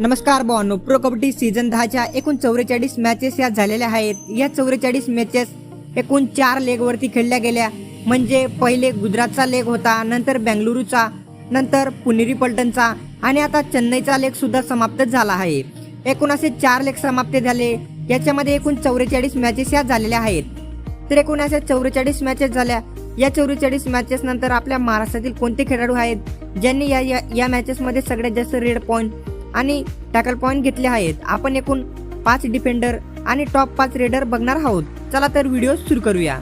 नमस्कार बॉनो pro kabaddi season दहाच्या एकूण चौवेचाळीस मॅचेस या झालेल्या आहेत. या चौवेचाळीस मॅचेस एकूण चार लेगवरती खेळल्या गेल्या. म्हणजे पहिले गुजरातचा लेग होता नंतर बेंगलुरूचा नंतर पुनेरी पलटणचा आणि आता चेन्नईचा लेग सुद्धा समाप्त झाला आहे. एकूण असे चार लेग समाप्त झाले. याच्यामध्ये एकूण चौवेचाळीस मॅचेस या झालेल्या आहेत. तर एकूण अशा चौवेचाळीस मॅचेस झाल्या. या चौवेचाळीस मॅचेस नंतर आपल्या महाराष्ट्रातील कोणते खेळाडू आहेत ज्यांनी या या, या मॅचेसमध्ये सगळ्यात जास्त रेड पॉईंट आणि टॅकल पॉईंट घेतले आहेत. आपण एकूण पाच डिफेंडर आणि टॉप पाच रेडर बघणार आहोत. चला तर व्हिडिओ सुरू करूया.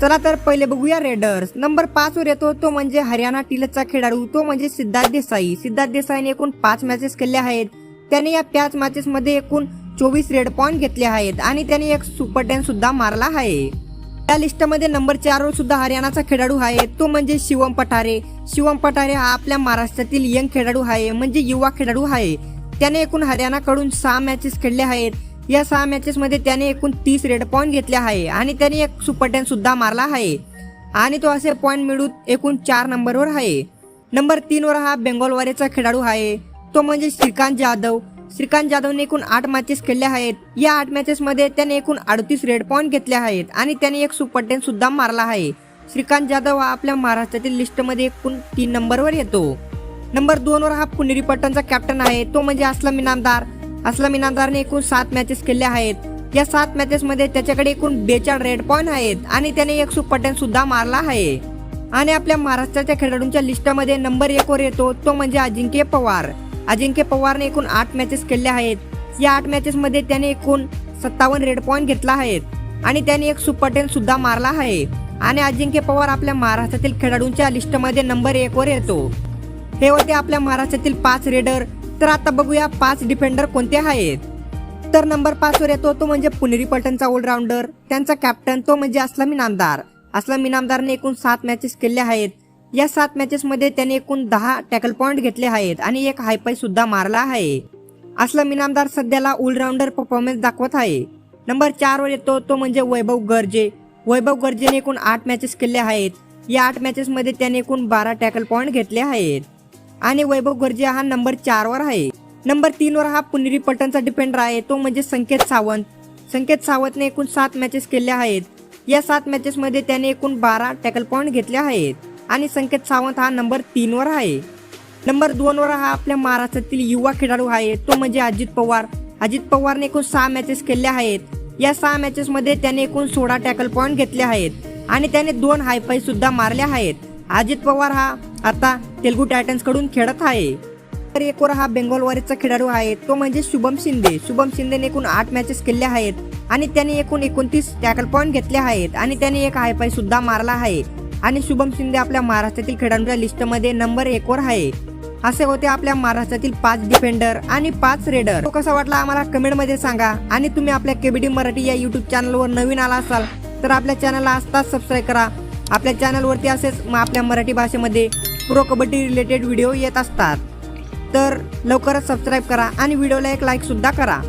चला तर पहिले बघूया रेडर्स नंबर पाच वर येतो तो म्हणजे हरियाणा टिलचा खेळाडू तो म्हणजे सिद्धार्थ देसाई. सिद्धार्थ देसाईने एकूण पाच मॅचेस खेळले आहेत. त्याने या पाच मॅचेसमध्ये एकूण चोवीस रेड पॉईंट घेतले आहेत आणि त्याने एक सुपर टेन सुद्धा मारला आहे. या लिस्टमध्ये नंबर चारवर सुद्धा हरियाणाचा खेळाडू आहे. तो म्हणजे शिवम पठारे. शिवम पठारे हा आपल्या महाराष्ट्रातील यंग खेळाडू आहे म्हणजे युवा खेळाडू आहे. त्याने एकूण हरियाणाकडून सहा मॅचेस खेळले आहेत. या सहा मॅचेसमध्ये त्याने एकूण तीस रेड पॉईंट घेतले आहे आणि त्याने एक सुपर टेन सुद्धा मारला आहे. आणि तो असे पॉईंट मिळून एकूण चार नंबरवर आहे. नंबर तीनवर हा बेंगोलवारेचा खेळाडू आहे. तो म्हणजे श्रीकांत जाधव. श्रीकांत जाधवने एकूण आठ मॅचेस खेळल्या आहेत. या आठ मॅचेस मध्ये त्याने एकूण अडतीस रेड पॉईंट घेतले आहेत आणि त्याने एक सुपर टेन सुद्धा मारला आहे. श्रीकांत जाधव हा आपल्या महाराष्ट्रातील लिस्टमध्ये एकूण तीन नंबरवर येतो. नंबर दोन वर हा पुनेरी पट्टणचा कॅप्टन आहे. तो म्हणजे असलम इनामदार असलम इनामदारने एकूण सात मॅचेस खेळले आहेत. या सात मॅचेस मध्ये त्याच्याकडे एकूण बेचाळ रेड पॉईंट आहेत आणि त्याने एक सुपटन सुद्धा मारला आहे. आणि आपल्या महाराष्ट्राच्या खेळाडूंच्या लिस्टमध्ये नंबर एक वर येतो. तो म्हणजे अजिंक्य पवार. अजिंक्य पवारने एकूण आठ मॅचेस खेळले आहेत. या आठ मॅचेस मध्ये त्याने एकूण सत्तावन्न रेड पॉईंट घेतला आहे. आणि त्याने एक सुपर टेन सुद्धा मारला आहे. आणि अजिंक्य पवार आपल्या महाराष्ट्रातील खेळाडूंच्या लिस्टमध्ये नंबर एक वर येतो. हे होते आपल्या महाराष्ट्रातील पाच रेडर तर आता बघूया पाच डिफेंडर कोणते आहेत. तर नंबर पाच वर येतो तो म्हणजे पुनेरी पलटणचा ऑलराऊंडर त्यांचा कॅप्टन तो म्हणजे असलम नामदार. असलम नामदारने एकूण सात मॅचेस खेळले आहेत. या सात मॅचेसमध्ये त्याने एकूण दहा टॅकल पॉईंट घेतले आहेत आणि एक हायपाय सुद्धा मारला आहे. असलम इनामदार सध्याला ऑलराऊंडर परफॉर्मन्स दाखवत आहे. नंबर चारवर येतो तो म्हणजे वैभव गर्जे. वैभव गर्जेने एकूण आठ मॅचेस खेळले आहेत. या आठ मॅचेसमध्ये त्याने एकूण बारा टॅकल पॉईंट घेतले आहेत. आणि वैभव गर्जे हा नंबर चारवर आहे. नंबर तीनवर हा पुनेरी पलटणचा डिफेंडर आहे तो म्हणजे संकेत सावंत. संकेत सावंतने एकूण सात मॅचेस केल्या आहेत. या सात मॅचेसमध्ये त्याने एकूण बारा टॅकल पॉईंट घेतले आहेत. आणि संकेत सावंत हा नंबर तीनवर आहे. नंबर दोनवर हा आपल्या महाराष्ट्रातील युवा खेळाडू आहे. तो म्हणजे अजित पवार. अजित पवारने एकूण सहा मॅचेस खेळल्या आहेत. या सहा मॅचेसमध्ये त्याने एकूण सोळा टॅकल पॉईंट घेतले आहेत. आणि त्याने दोन हायफायसुद्धा मारले आहेत. अजित पवार हा आता तेलगू टायटन्सकडून खेळत आहे. तर एकोरा हा बेंगॉलवारीचा खेळाडू आहे. तो म्हणजे शुभम शिंदे. शुभम शिंदेने एकूण आठ मॅचेस खेळले आहेत. आणि त्याने एकूण एकोणतीस टॅकल पॉईंट घेतले आहेत. आणि त्याने एक हायफाय सुद्धा मारला आहे. आणि शुभम शिंदे आपल्या महाराष्ट्रातील खेळाडूंच्या लिस्टमध्ये नंबर एकवर आहे. असे होते आपल्या महाराष्ट्रातील पाच डिफेंडर आणि पाच रेडर. तो कसा वाटला आम्हाला कमेंटमध्ये सांगा. आणि तुम्ही आपल्या केबीडी मराठी या युट्यूब चॅनलवर नवीन आला असाल तर आपल्या चॅनलला आजताच सबस्क्राईब करा. आपल्या चॅनलवरती असेच मग आपल्या मराठी भाषेमध्ये प्रो कबड्डी रिलेटेड व्हिडिओ येत असतात. तर लवकरच सबस्क्राईब करा आणि व्हिडिओला एक लाईकसुद्धा करा.